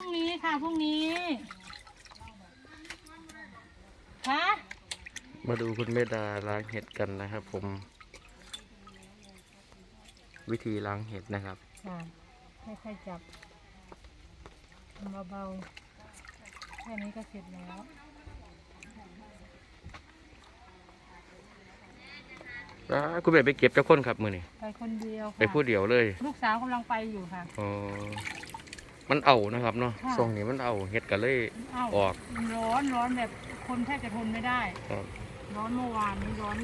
พรุ่งนี้ค่ะพรุ่งนี้คะมาดูคุณเมดาล้างเห็ดกันนะครับ ผม วิธีล้างเห็ดนะครับค่ะค่อยๆจับทำเบาๆแค่นี้ก็เสร็จแล้วอ่าคุณเบดไปเก็บเจ้าคนครับมือนี่ไปคนเดียวค่ะไปพูดเดียวเลย ลูกสาวกำลังไปอยู่ค่ะอ๋อ มันเอานะครับเนาะค่ะช่วงนี้มันเอาเห็ดกันเลยอ้าวออก ร้อนร้อนแบบคนแทบจะทนไม่ได้ ครับร้อนเมื่อวานนี้ร้อน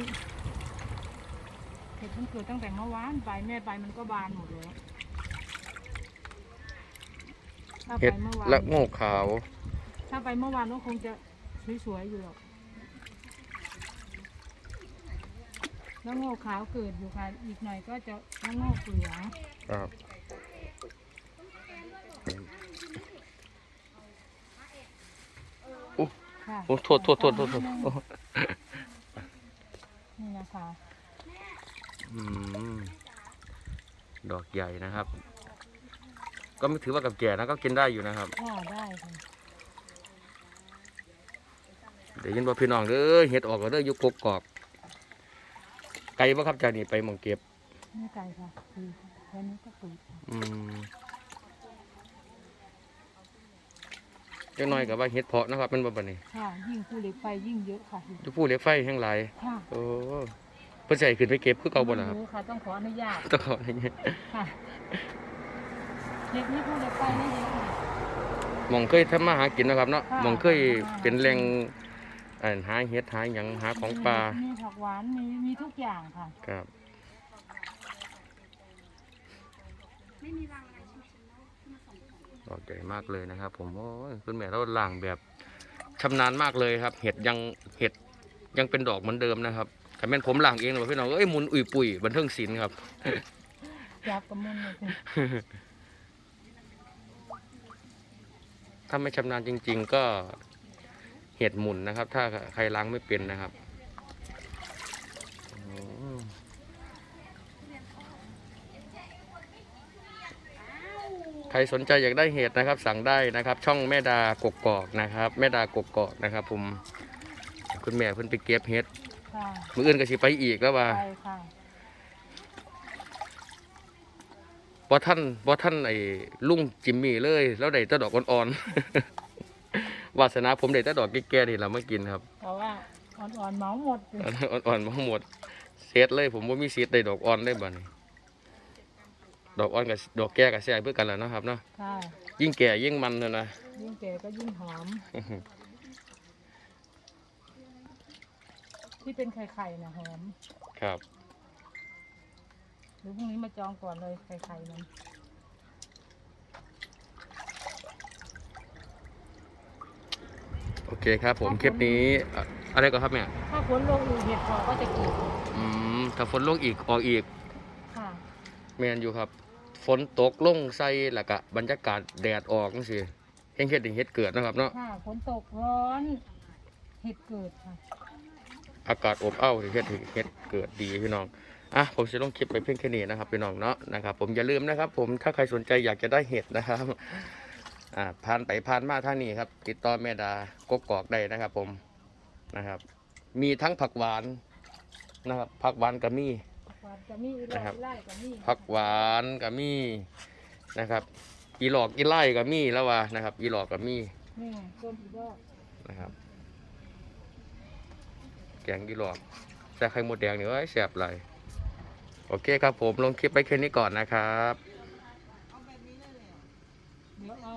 เห็ดมันเกิดตั้งแต่เมื่อวานไปแม่ไปมันก็บานหมดแล้วถ้าเห็ไปดเมื่อวานละโงกขาว ถ้าไปเมื่อวานก็คงจะสวยๆอยู่หรอกแล้วโง่ขาวเกิดอยู่ค่ะอีกหน่อยก็จะแล้วโง่เหลืองครับ ค่ะโอ้โทษโทษโทษโทษโทษโอ้นี่นะคะอืมดอกใหญ่นะครับ ก็ไม่ถือว่ากับแก่นะก็กินได้อยู่นะครับ ค่ะได้ค่ะเดี๋ยวยินว่าพี่น้องเด้อเห็ดออกก็เด้ออยุกกกอก ไกลบ่ครับจากนี้ไปหมองเก็บนี่ไก่ค่ะคือแค่นี้ก็ปลูกค่ะอืม เล็กน้อยกับว่าเห็ดเพาะนะครับมันบ่บัดนี้ค่ะยิ่งภูเหล็กไฟยิ่งเยอะค่ะจะพูดเหล็กไฟแห้งหลายค่ะโอ้เพิ่นใส่ขึ้นไปเก็บคือเก่าบ่ล่ะครับ ไม่รู้ค่ะต้องขออนุญาตต้องขออะไรเงี้ยค่ะเห็ดนี่ภูเหล็กไฟนี่เยอะค่ะ หมองเคยทำมาหากินนะครับเนาะค่ะหมองเคยเป็นแหล่งอ่าหาเห็ดหาหยังหาของป่ามีผักหวาน มีมีทุกอย่างค่ะ ครับ ดอกใหญ่มากเลยนะครับ ผมโอ้ยคุณแม่เราล่างแบบชำนาญมากเลยครับ เห็ดยังเห็ดยังเป็นดอกเหมือนเดิมนะครับถ้าแม่นผมล่างเองเลยพี่น้องเอ้ยหมุนอุ่ยปุ๋ยบันเทิงศิลป์ครับจับกระมุนเลยสิถ้าไม่ชำนาญจริง ๆ ก็เห็ดหมุนนะครับ ถ้าใครล้างไม่เป็นนะครับอืมใครสนใจอยากได้เห็ดนะครับ สั่งได้นะครับ ช่องแม่ดากกอกนะครับ แม่ดากกอกนะครับผมคุณแม่เพิ่นไปเก็บเห็ดค่ะมืออื่นก็สิไปอีกแล้วว่าไปค่ะบ่ท่านบ่ท่านไอ้ลุงจิมมี่เลย แล้วได้แต่ดอกอ่อนๆ วาสนาผมได้แต่ดอกแก่ๆนี่ล่ะมากินครับเพราะว่าอ่อนๆเหมาหมดเลย อ่อนๆมาหมดเศษเลยผมว่ามีเศษได้ดอกอ่อนได้บ่นี่ ดอกอ่อนกับดอกแก่กับแซ่บเพื่อกันแหล้วนาะครับเนาะค่ะ ยิ่งแก่ยิ่งมันเลยนะ ยิ่งแก่ก็ยิ่งหอม ที่เป็นไข่ๆนะหอม ครับ หรือพรุ่งนี้มาจองก่อนเลยไข่ๆมันโอเคครับ ผมคลิปนี้อะอะไรก็ครับเนี่ยถ้าฝนลงอีกเห็ดพอก็จะกินอืมถ้าฝนลงอีกออกอีกค่ะ แมนอยู่ครับ ฝนตกลงใส่แล้วก็บรรยากาศแดดออกจังซี่เฮ็ดเฮ็ดให้เฮ็ดเกิดนะครับเนาะค่ะฝนตกร้อนเห็ดเกิดค่ะ อากาศอบอ้าวที่เฮ็ดให้เฮ็ดเกิดดีพี่น้องอะผมจะลงคลิปไปเพียงแค่นี้นะครับพี่น้องเนาะนะครับผมอย่าลืมนะครับ ผมถ้าใครสนใจอยากจะได้เห็ดนะครับอ่าผ่านไปผ่านมาทางนี้ครับ ติดต่อแม่ดากกอกได้นะครับ ผมนะครับ มีทั้งผักหวานนะครับผักหวานก็มีผัก หวานก็มีอีไล่นะครับอีไล่ก็มีผักหวานก็มีนะครับ อีหลอกอีไล่ก็มีแล้วว่านะครับ อีหลอกก็มีนี่ต้นอีดอกนะครับ แกงอีหลอกใส่ไข่มดแดงนี่ไว้ยแซ่บเลยโอเคครับผมลงคลิปไปแค่นี้ก่อนนะครับ เดี๋ยวเอา